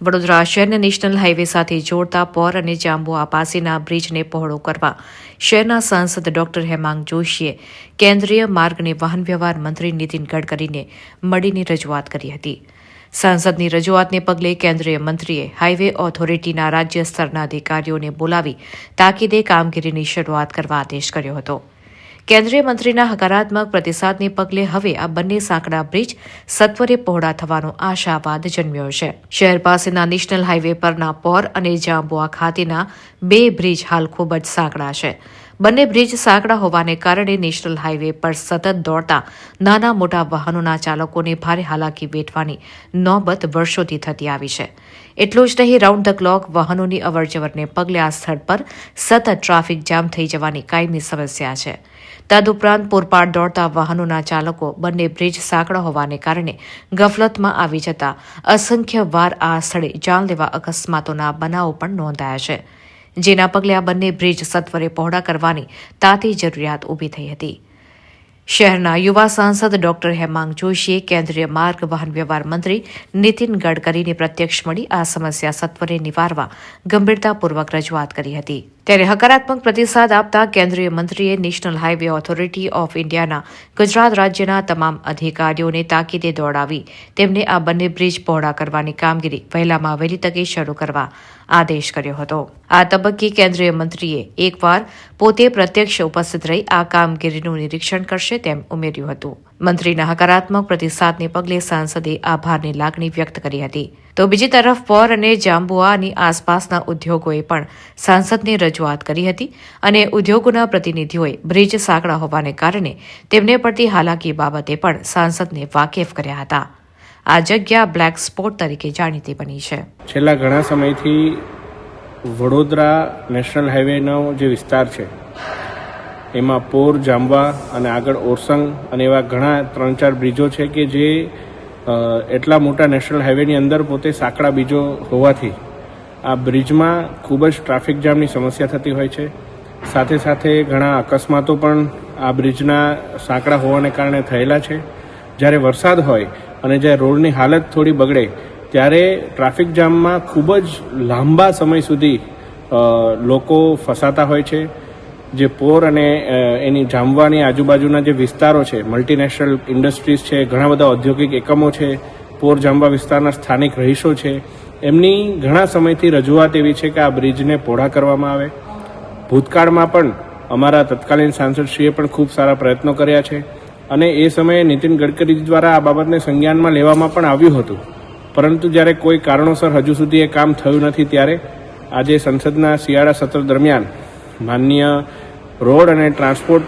વડોદરા શહેરને national highway સાથે જોડતા પોર અને જાંબુઆ પાસેના બ્રિજને પહોળો કરવા શહેરના સાંસદ ડોક્ટર હેમાંગ જોશીએ કેન્દ્રીય માર્ગ અને વાહન વ્યવહાર મંત્રી નીતિન ગડકરીને મળીને રજૂઆત કરી હતી. સાંસદની રજૂઆતને પગલે કેન્દ્રીય મંત્રીએ હાઇવે ઓથોરિટીના રાજ્ય સ્તરના અધિકારીઓને બોલાવી તાકીદે કામગીરીની શરૂઆત કરવા આદેશ કર્યો હતો. કેન્દ્રીય મંત્રીના હકારાત્મક પ્રતિસાદને પગલે હવે આ બંને સાંકડા બ્રિજ સત્વરે પહોળા થવાનો આશાવાદ જન્મ્યો છે. શહેર પાસેના નેશનલ હાઈવે પરના પોર અને જાંબુઆ ખાતેના બે બ્રિજ હાલ ખૂબ જ સાંકડા છે. બંને બ્રિજ સાંકડા હોવાને કારણે નેશનલ હાઈવે પર સતત દોડતા નાના મોટા વાહનોના ચાલકોને ભારે હાલાકી વેઠવાની નોબત વર્ષોથી થતી આવી છે. એટલું જ નહીં, રાઉન્ડ ધ ક્લોક વાહનોની અવરજવરને પગલે આ સ્થળ પર સતત ટ્રાફિક જામ થઈ જવાની કાયમી સમસ્યા છે. તદુપરાંત પૂરપાટ દોડતા વાહનોના ચાલકો બંને બ્રિજ સાંકડા હોવાને કારણે ગફલતમાં આવી જતા અસંખ્ય વાર આ સ્થળે જાનલેવા અકસ્માતોના બનાવો પણ નોંધાયા છે. જેના પગલે આ બંને બ્રિજ સત્વરે પહોળા કરવાની તાતી જરૂરિયાત ઊભી થઈ હતી. શહેરના યુવા સાંસદ ડોક્ટર હેમાંગ જોશીએ કેન્દ્રીય માર્ગ, વાહન વ્યવહાર મંત્રી નીતિન ગડકરીને પ્રત્યક્ષ મળી આ સમસ્યા સત્વરે નિવારવા ગંભીરતાપૂર્વક રજૂઆત કરી હતી. ત્યારે હકારાત્મક પ્રતિસાદ આપતા કેન્દ્રીય મંત્રીએ નેશનલ હાઇવે ઓથોરિટી ઓફ ઇન્ડિયાના ગુજરાત રાજ્યના તમામ અધિકારીઓને તાકીદે દોડાવી તેમને આ બંને બ્રિજ પહોળા કરવાની કામગીરી વહેલામાં વહેલી તકે શરૂ કરવા આદેશ કર્યો હતો. આ તબક્કે કેન્દ્રીય મંત્રીએ એકવાર પોતે પ્રત્યક્ષ ઉપસ્થિત રહી આ કામગીરીનું નિરીક્ષણ કરશે તેમ ઉમેર્યું હતું. મંત્રીના હકારાત્મક પ્રતિસાદને પગલે સાંસદે આભારની લાગણી વ્યક્ત કરી હતી. તો બીજી તરફ પોર અને જાંબુઆની આસપાસના ઉદ્યોગોએ પણ સાંસદને રજૂઆત કરી હતી અને ઉદ્યોગોના પ્રતિનિધિઓએ બ્રિજ સાંકડા હોવાને કારણે તેમને પડતી હાલાકી બાબતે પણ સાંસદને વાકેફ કર્યા હતા. આ જગ્યા બ્લેક સ્પોટ તરીકે જાણીતી બની છે. છેલ્લા ઘણા સમયથી વડોદરા નેશનલ હાઈવેનો જે વિસ્તાર છે એમાં પોર જામવા અને આગળ ઓરસંગ અને એવા ઘણા ત્રણ ચાર બ્રિજો છે કે જે એટલા મોટા નેશનલ હાઈવેની અંદર પોતે સાંકડા બીજો હોવાથી આ બ્રિજમાં ખૂબ જ ટ્રાફિક જામની સમસ્યા થતી હોય છે. સાથે સાથે ઘણા અકસ્માતો પણ આ બ્રિજના સાંકડા હોવાને કારણે થયેલા છે. જ્યારે વરસાદ હોય અને જ્યારે રોડની હાલત થોડી બગડે, ત્યારે ટ્રાફિક જામમાં ખૂબ જ લાંબા સમય સુધી લોકો ફસાતા હોય છે. જે પોર અને એની જામવાની આજુબાજુના જે વિસ્તારો છે મલ્ટીનેશનલ ઇન્ડસ્ટ્રીઝ છે, ઘણા બધા ઔદ્યોગિક એકમો છે, પોર જામવા વિસ્તારના સ્થાનિક રહીશો છે, એમની ઘણા સમયથી રજૂઆત એવી છે કે આ બ્રિજને પહોળા કરવામાં આવે. ભૂતકાળમાં પણ અમારા તત્કાલીન સાંસદશ્રીએ પણ ખૂબ સારા પ્રયત્નો કર્યા છે અને એ સમયે નીતિન ગડકરી દ્વારા આ બાબતને સંજ્ઞાનમાં લેવામાં પણ આવ્યું હતું. પરંતુ જ્યારે કોઈ કારણોસર હજુ સુધી એ કામ થયું નથી, ત્યારે આજે સંસદના શિયાળા સત્ર દરમિયાન માનનીય રોડ અને ટ્રાન્સપોર્ટ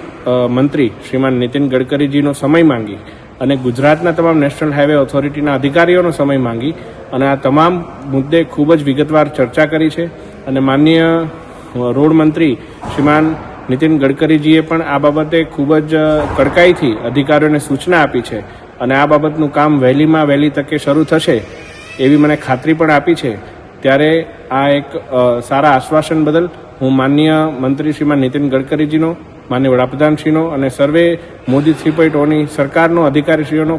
મંત્રી શ્રીમાન નીતિન ગડકરીજીનો સમય માંગી અને ગુજરાતના તમામ નેશનલ હાઈવે ઓથોરિટીના અધિકારીઓનો સમય માંગી અને આ તમામ મુદ્દે ખૂબ જ વિગતવાર ચર્ચા કરી છે અને માનનીય રોડ મંત્રી શ્રીમાન નીતિન ગડકરીજીએ પણ આ બાબતે ખૂબ જ કડકાઈથી અધિકારીઓને સૂચના આપી છે અને આ બાબતનું કામ વહેલીમાં વહેલી તકે શરૂ થશે એવી મને ખાતરી પણ આપી છે. ત્યારે આ એક સારા આશ્વાસન બદલ હું માનનીય મંત્રી શ્રીમાન નીતિન ગડકરીજીનો, માન્ય વડાપ્રધાનશ્રીનો અને સર્વે મોદી થ્રી પોઈન્ટ ઓની સરકારનો, અધિકારીશ્રીઓનો